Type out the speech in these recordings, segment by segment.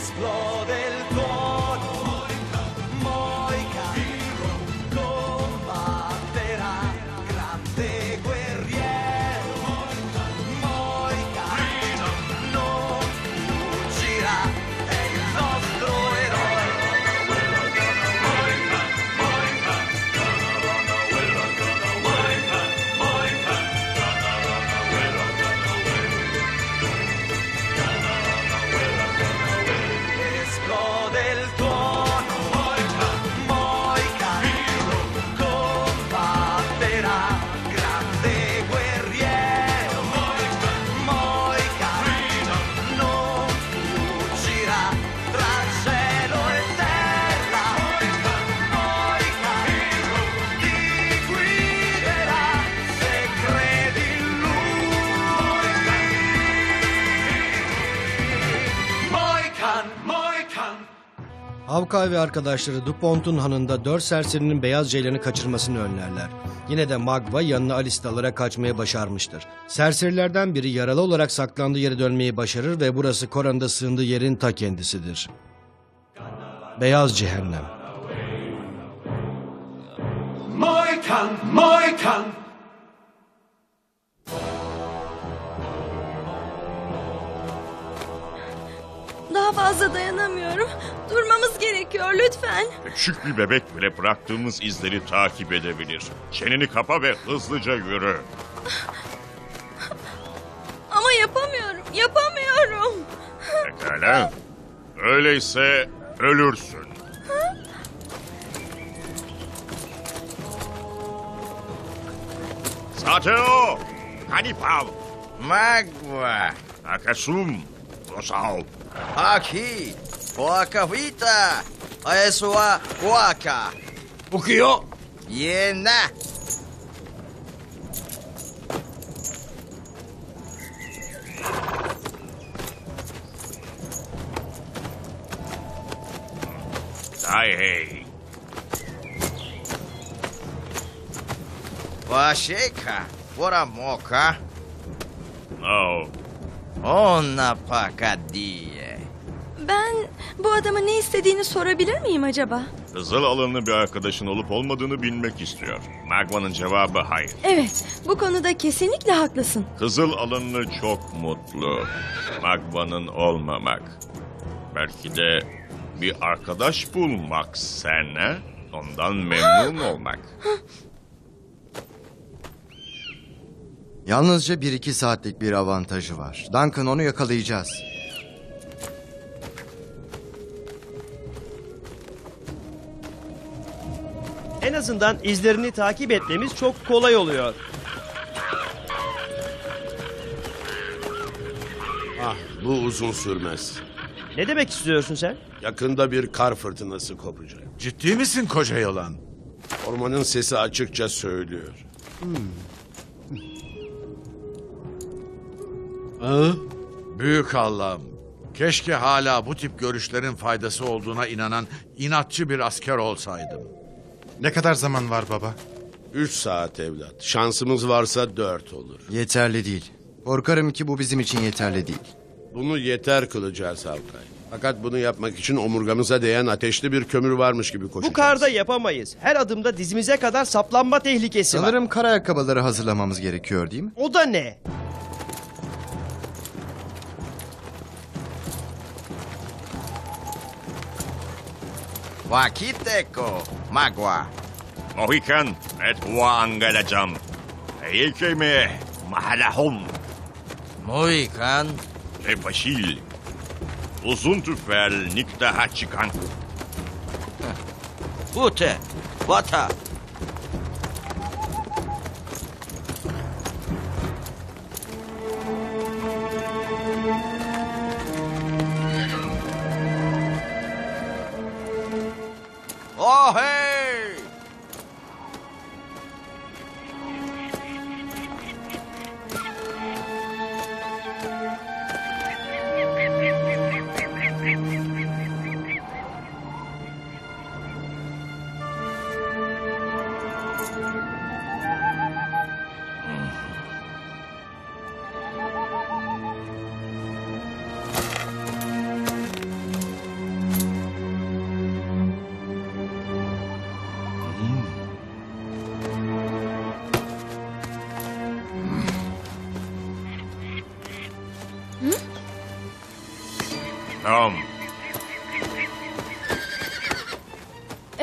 explode el. Avkay ve arkadaşları Dupont'un hanında dört serserinin beyaz ceylanı kaçırmasını önlerler. Yine de Magva yanına Alice'i alarak kaçmaya başarmıştır. Serserilerden biri yaralı olarak saklandığı yere dönmeyi başarır ve burası Koran'da sığındığı yerin ta kendisidir. Beyaz Cehennem Moican, Moican. Daha fazla dayanamıyorum. Durmamız gerekiyor lütfen. Küçük bir bebek bile bıraktığımız izleri takip edebilir. Çeneni kapa ve hızlıca yürü. Ama yapamıyorum. Yapamıyorum. Pekala. Öyleyse ölürsün. Sateo! Hannibal! Magua, Akasum! Rosal! Aqui, Coacavita, é sua Oca. O que na. Iena. Sai, rei. Vacheca, bora moca. Não. Ona pacadia. Ben bu adamın ne istediğini sorabilir miyim acaba? Kızıl alınlı bir arkadaşın olup olmadığını bilmek istiyor. Magma'nın cevabı hayır. Evet, bu konuda kesinlikle haklısın. Kızıl alınlı çok mutlu. Magma'nın olmamak. Belki de bir arkadaş bulmak sen ha? Ondan memnun olmak. Yalnızca 1-2 saatlik bir avantajı var. Duncan onu yakalayacağız. En azından izlerini takip etmemiz çok kolay oluyor. Ah bu uzun sürmez. Ne demek istiyorsun sen? Yakında bir kar fırtınası kopacak. Ciddi misin koca yılan? Ormanın sesi açıkça söylüyor. Büyük Allah'ım. Keşke hala bu tip görüşlerin faydası olduğuna inanan inatçı bir asker olsaydım. Ne kadar zaman var baba? Üç saat evlat. Şansımız varsa dört olur. Yeterli değil. Korkarım ki bu bizim için yeterli değil. Bunu yeter kılacağız Havkay. Fakat bunu yapmak için omurgamıza değen ateşli bir kömür varmış gibi koşacağız. Bu karda yapamayız. Her adımda dizimize kadar saplanma tehlikesi var. Sanırım kar ayakkabıları hazırlamamız gerekiyor değil mi? O da ne? Wakiteko, Magua, Mohikan et huwag galajam. Eike me mahalahom. Moican, Ve paşil. Uzun tüfel niktaha çıkan. Pute, Vata, Oh hey!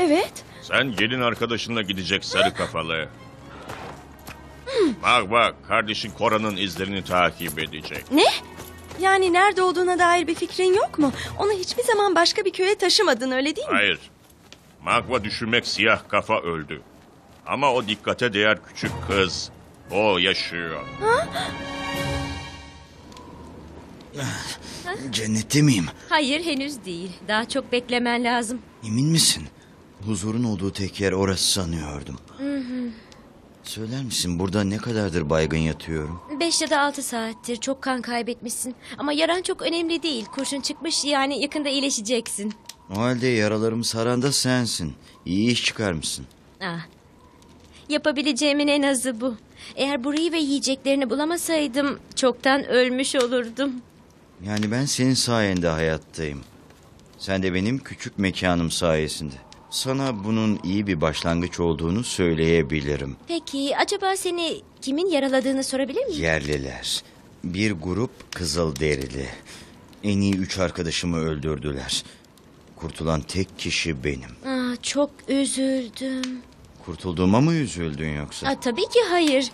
Evet. Sen gelin arkadaşınla gidecek sarı kafalı. Bak bak kardeşin Kora'nın izlerini takip edecek. Ne? Yani nerede olduğuna dair bir fikrin yok mu? Onu hiçbir zaman başka bir köye taşımadın öyle değil mi? Hayır. Magva düşünmek siyah kafa öldü. Ama o dikkate değer küçük kız. O yaşıyor. Cennette miyim? Hayır henüz değil. Daha çok beklemen lazım. Emin misin? Huzurun olduğu tek yer orası sanıyordum. Söyler misin burada ne kadardır baygın yatıyorum? Beş ya da altı saattir çok kan kaybetmişsin. Ama yaran çok önemli değil. Kurşun çıkmış yani yakında iyileşeceksin. O halde yaralarımı saran da sensin. İyi iş çıkarmışsın. Ah. Yapabileceğimin en azı bu. Eğer burayı ve yiyeceklerini bulamasaydım çoktan ölmüş olurdum. Yani ben senin sayende hayattayım. Sen de benim küçük mekanım sayesinde. Sana bunun iyi bir başlangıç olduğunu söyleyebilirim. Peki acaba seni kimin yaraladığını sorabilir miyim? Yerliler. Bir grup kızıl derili. En iyi üç arkadaşımı öldürdüler. Kurtulan tek kişi benim. Ah, çok üzüldüm. Kurtulduğuma mı üzüldün yoksa? Ah, tabii ki hayır.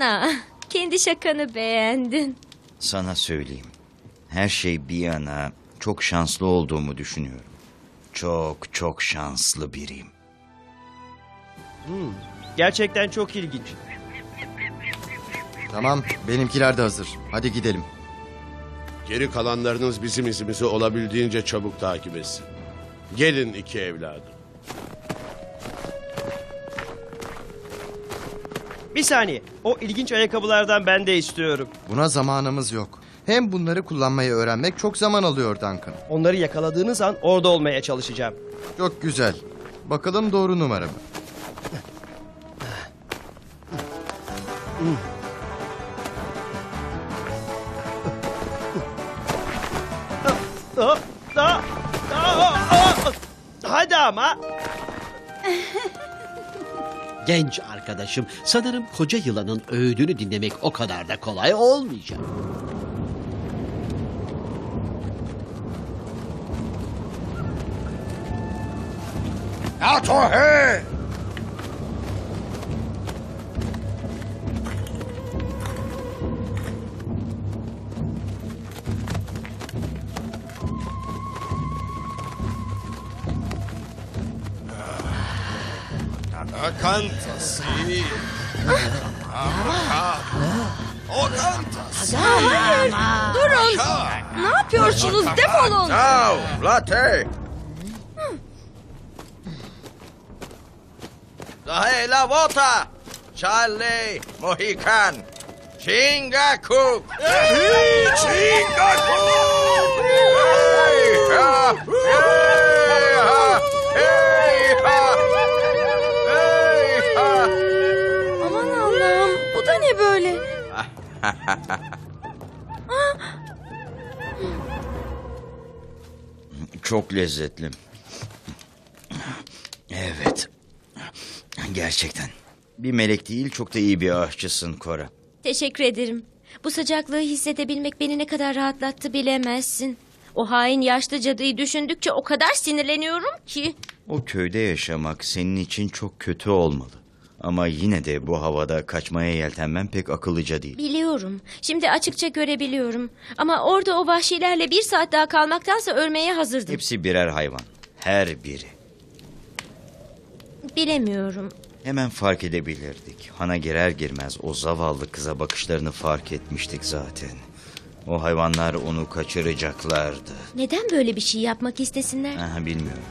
Ah, kendi şakanı beğendin. Sana söyleyeyim. Her şey bir yana çok şanslı olduğumu düşünüyorum. Çok çok şanslı biriyim. Gerçekten çok ilginç. Tamam, benimkiler de hazır. Hadi gidelim. Geri kalanlarınız bizim izimizi olabildiğince çabuk takip etsin. Gelin iki evladım. Bir saniye. O ilginç ayakkabılardan ben de istiyorum. Buna zamanımız yok. Hem bunları kullanmayı öğrenmek çok zaman alıyor Duncan. Onları yakaladığınız an orada olmaya çalışacağım. Çok güzel. Bakalım doğru numara mı? Hadi ama. Genç arkadaşım, sanırım koca yılanın öğüdünü dinlemek o kadar da kolay olmayacak. Durun. Ne yapıyorsunuz? Defolun. Ciao, latte. Dahe la vota. Charlie, Mohican. Chingaku. Chingaku. Hey, ha, hey, ha, hey, ha. Hey, ha. Aman Allah'ım. Bu da ne böyle? Çok lezzetli. Evet. Gerçekten. Bir melek değil çok da iyi bir aşçısın Cora. Teşekkür ederim. Bu sıcaklığı hissedebilmek beni ne kadar rahatlattı bilemezsin. O hain yaşlı cadıyı düşündükçe o kadar sinirleniyorum ki. O köyde yaşamak senin için çok kötü olmalı. Ama yine de bu havada kaçmaya yeltenmen pek akıllıca değil. Biliyorum. Şimdi açıkça görebiliyorum. Ama orada o vahşilerle bir saat daha kalmaktansa ölmeye hazırdım. Hepsi birer hayvan. Her biri. Bilemiyorum. Hemen fark edebilirdik. Hana girer girmez o zavallı kıza bakışlarını fark etmiştik zaten. O hayvanlar onu kaçıracaklardı. Neden böyle bir şey yapmak istesinler? Aha, bilmiyorum.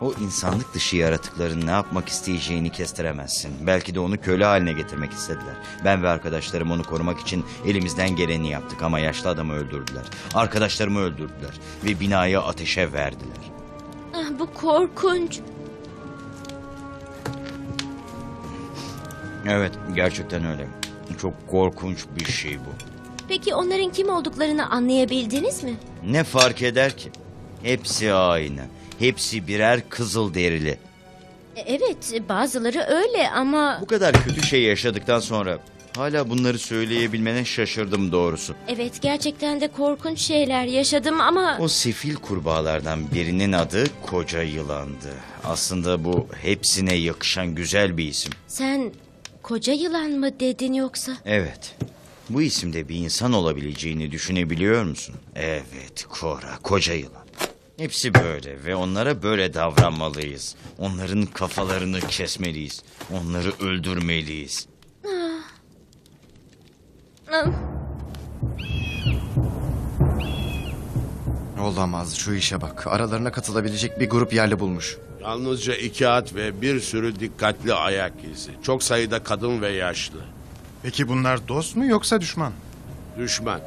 O insanlık dışı yaratıkların ne yapmak isteyeceğini kestiremezsin. Belki de onu köle haline getirmek istediler. Ben ve arkadaşlarım onu korumak için elimizden geleni yaptık ama yaşlı adamı öldürdüler. Arkadaşlarımı öldürdüler ve binayı ateşe verdiler. Ah, bu korkunç. Evet, gerçekten öyle. Çok korkunç bir şey bu. Peki onların kim olduklarını anlayabildiniz mi? Ne fark eder ki? Hepsi aynı. Hepsi birer kızıl derili. E, Evet bazıları öyle ama... Bu kadar kötü şey yaşadıktan sonra Hala bunları söyleyebilmene şaşırdım doğrusu. Evet gerçekten de korkunç şeyler yaşadım ama... O sefil kurbağalardan birinin adı Koca Yılan'dı. Aslında bu hepsine yakışan güzel bir isim. Sen koca yılan mı dedin yoksa? Evet. Bu isimde bir insan olabileceğini düşünebiliyor musun? Evet, Kora, koca yılan. Hepsi böyle ve onlara böyle davranmalıyız. Onların kafalarını kesmeliyiz. Onları öldürmeliyiz. Ah, Olamaz şu işe bak. Aralarına katılabilecek bir grup yerli bulmuş. Yalnızca iki at ve bir sürü dikkatli ayak izi. Çok sayıda kadın ve yaşlı. Peki bunlar dost mu yoksa düşman? Düşman.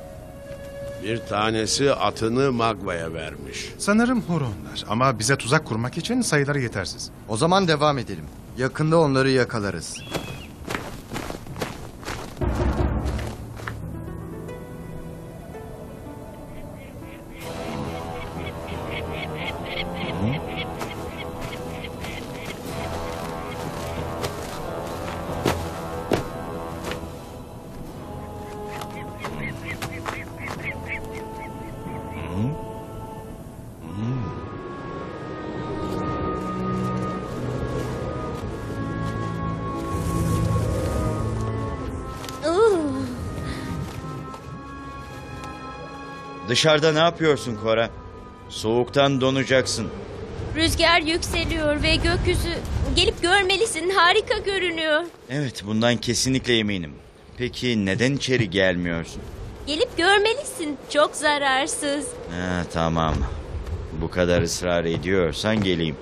Bir tanesi atını Magva'ya vermiş. Sanırım Huronlar ama bize tuzak kurmak için sayıları yetersiz. O zaman devam edelim. Yakında onları yakalarız. Dışarıda ne yapıyorsun Kora? Soğuktan donacaksın. Rüzgar yükseliyor ve gökyüzü... Gelip görmelisin harika görünüyor. Evet, bundan kesinlikle eminim. Peki neden içeri gelmiyorsun? Gelip görmelisin çok zararsız. Ha, tamam. Bu kadar ısrar ediyorsan geleyim.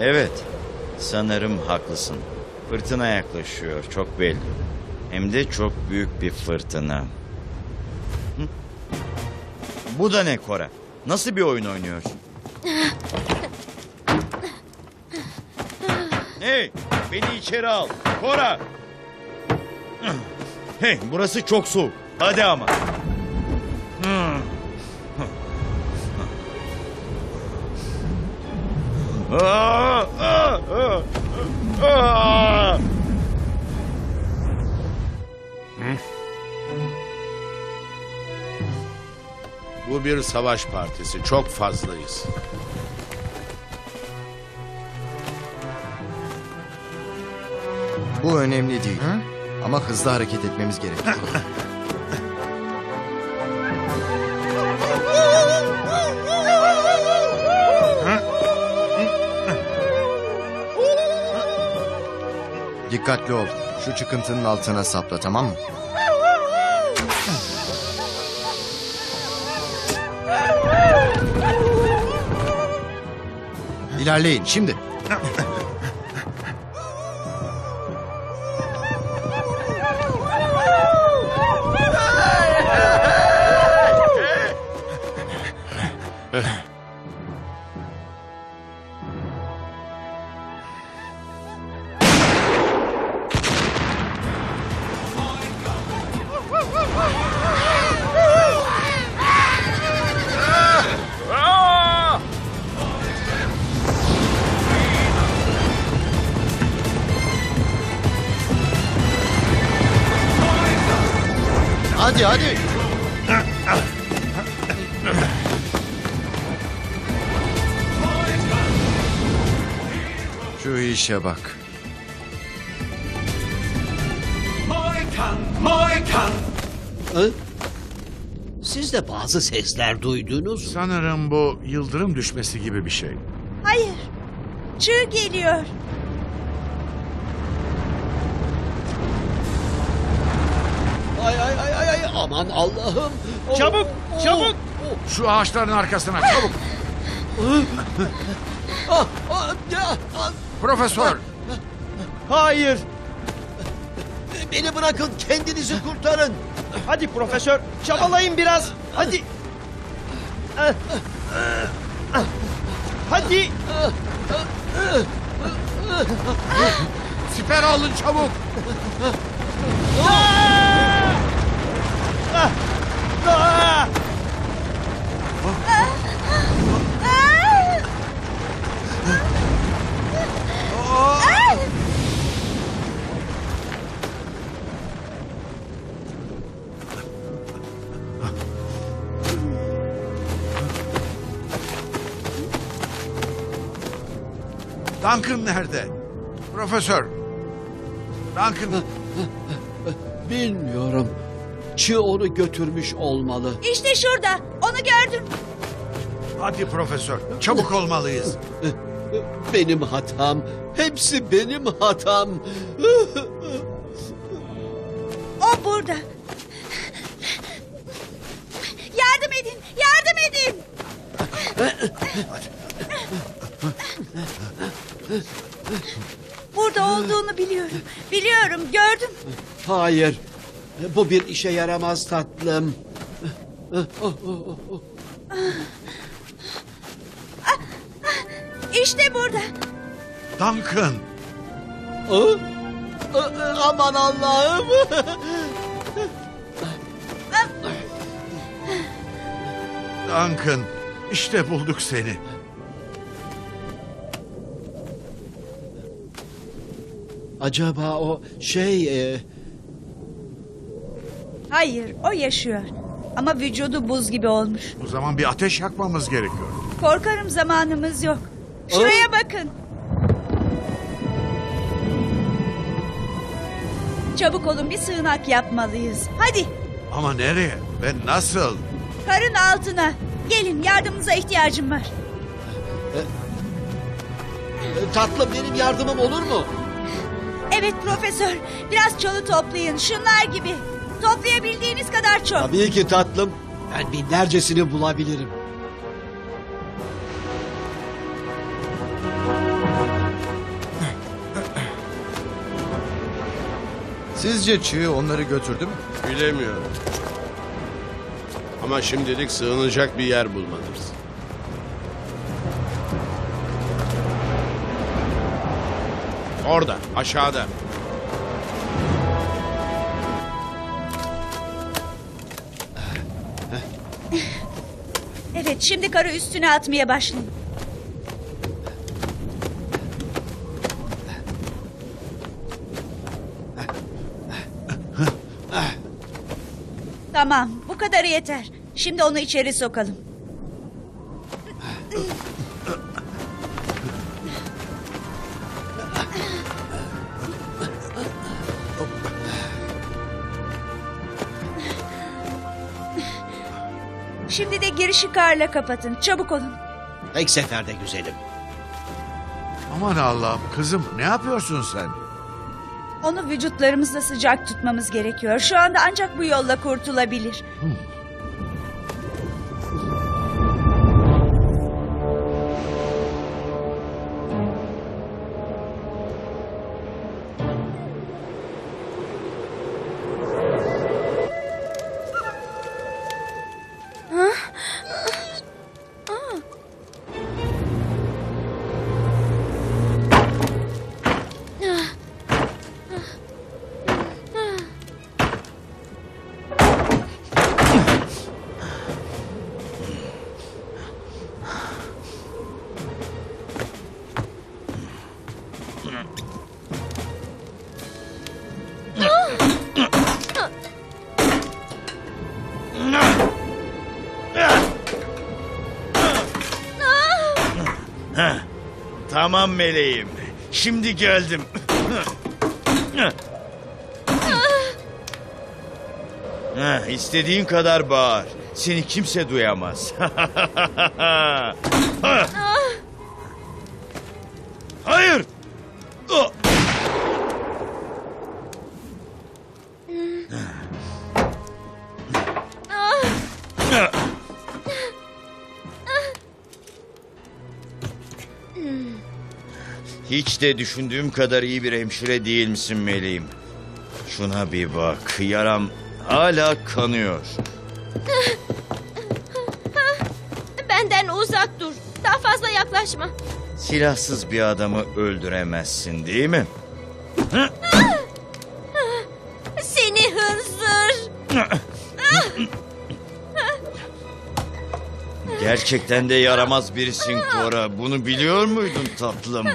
Evet, sanırım haklısın. Fırtına yaklaşıyor, çok belli. Hem de çok büyük bir fırtına. Bu da ne Kora? Nasıl bir oyun oynuyorsun? Hey, beni içeri al. Kora. Hey, burası çok soğuk. Hadi ama. Bu bir savaş partisi. Çok fazlayız. Bu önemli değil. Ama hızlı hareket etmemiz gerek. Dikkatli ol. Şu çıkıntının altına sapla tamam mı? İlerleyin şimdi. Hadi hadi. Şu işe bak. Hı? Siz de bazı sesler duydunuz mu? Sanırım bu yıldırım düşmesi gibi bir şey. Hayır. Çığ geliyor. Ay ay ay aman Allah'ım. Oh, Çabuk, oh, çabuk. oh. Şu ağaçların arkasına çabuk. Ah, ah, ah, Profesör. Hayır. Beni bırakın kendinizi kurtarın. Hadi profesör çabalayın biraz. Hadi. Ah, ah. Hadi. Siper alın çabuk. Ah! Duncan nerede? Profesör. Duncan. Bilmiyorum. Çi onu götürmüş olmalı. İşte şurada. Onu gördüm. Hadi profesör. Çabuk olmalıyız. Benim hatam. Hepsi benim hatam. O burada. Yardım edin. Yardım edin. Burada olduğunu biliyorum. Biliyorum. Gördüm. Hayır. Bu bir işe yaramaz tatlım. İşte burada. Duncan. Aa, Aman Allah'ım. Duncan. İşte bulduk seni. Acaba o şey... e, Hayır, o yaşıyor. Ama vücudu buz gibi olmuş. O zaman bir ateş yakmamız gerekiyor. Korkarım zamanımız yok. Şuraya bakın. Çabuk olun bir sığınak yapmalıyız. Hadi Ama nereye ve nasıl? karın altına. Gelin yardımınıza ihtiyacım var. e, Tatlım benim yardımım olur mu? Evet profesör. Biraz çalı toplayın. Şunlar gibi. Toplayabildiğiniz kadar çok. Tabii ki tatlım. Ben binlercesini bulabilirim. Sizce çığ onları götürdü mü? Bilemiyorum. Ama şimdilik sığınacak bir yer bulmalıyız. Orada, aşağıda. Evet şimdi karı üstüne atmaya başlayın. Tamam bu kadarı yeter. Şimdi onu içeri sokalım. Şimdi de girişi karla kapatın. Çabuk olun. Tek seferde güzelim. Aman Allah'ım kızım ne yapıyorsun sen? Onu vücutlarımızla sıcak tutmamız gerekiyor. Şu anda ancak bu yolla kurtulabilir. Tamam meleğim. Şimdi geldim. Heh, istediğin kadar bağır. Seni kimse duyamaz. Hiç de düşündüğüm kadar iyi bir hemşire değil misin meleğim? Şuna bir bak. Yaram hala kanıyor. Benden uzak dur. Daha fazla yaklaşma. Silahsız bir adamı öldüremezsin değil mi? Seni hınzır. Gerçekten de yaramaz birisin Cora. Bunu biliyor muydun tatlım?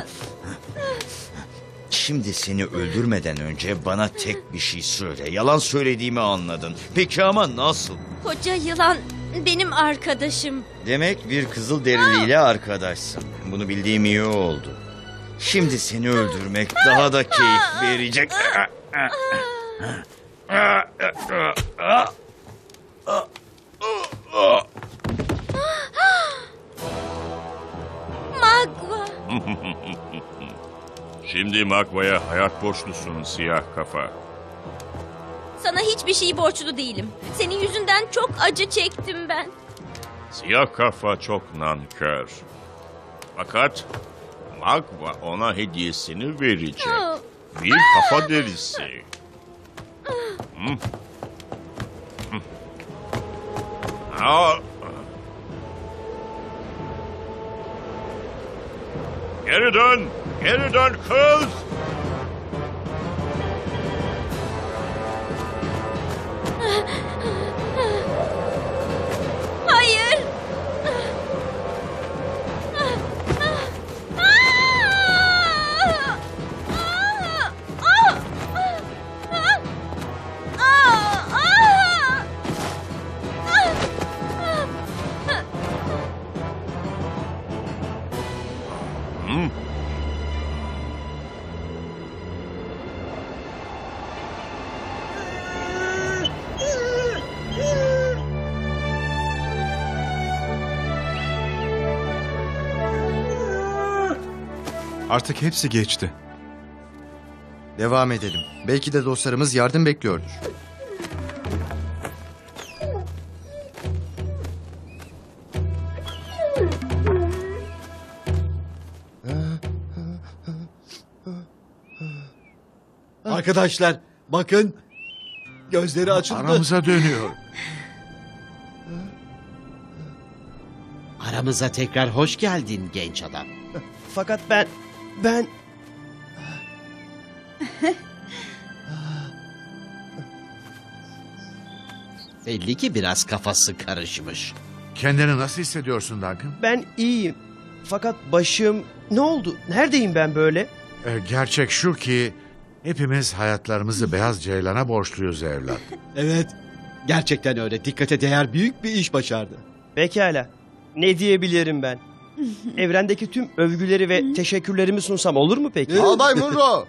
Şimdi seni öldürmeden önce bana tek bir şey söyle. Yalan söylediğimi anladın. Peki ama nasıl? Koca yılan benim arkadaşım. Demek bir kızıl deriliyle arkadaşsın. Bunu bildiğim iyi oldu. Şimdi seni öldürmek daha da keyif verecek. Magva. Şimdi Magva'ya hayat borçlusun siyah kafa. Sana hiçbir şey borçlu değilim. Senin yüzünden çok acı çektim ben. Siyah kafa çok nankör. Fakat Magva ona hediyesini verecek. Aa. Bir kafa derisi. Hı. Hı. Aa. Geri dön! Geri dön kız! Artık hepsi geçti. Devam edelim. Belki de dostlarımız yardım bekliyordur. Arkadaşlar bakın. Gözleri açıldı. Aramıza dönüyor. Aramıza tekrar hoş geldin genç adam. Fakat ben... Ben... Belli ki biraz kafası karışmış. Kendini nasıl hissediyorsun Duncan? Ben iyiyim. Fakat başım... Ne oldu? Neredeyim ben böyle? Ee, gerçek şu ki hepimiz hayatlarımızı Beyaz Ceylan'a borçluyuz evlat. Evet. Gerçekten öyle. Dikkate değer büyük bir iş başardı. Pekala. Ne diyebilirim ben? Evrendeki tüm övgüleri ve teşekkürlerimi sunsam olur mu peki? Albay Munro!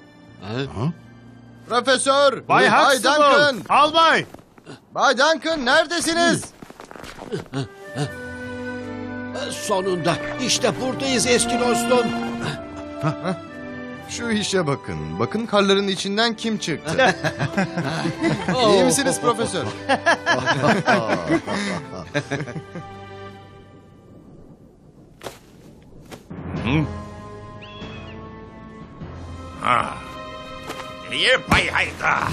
Profesör! Bay! Duncan! Albay! Bay Duncan neredesiniz? Sonunda işte buradayız eski dostum. Şu işe bakın. Bakın karların içinden kim çıktı? İyi misiniz profesör? 嗯，啊，你被败害。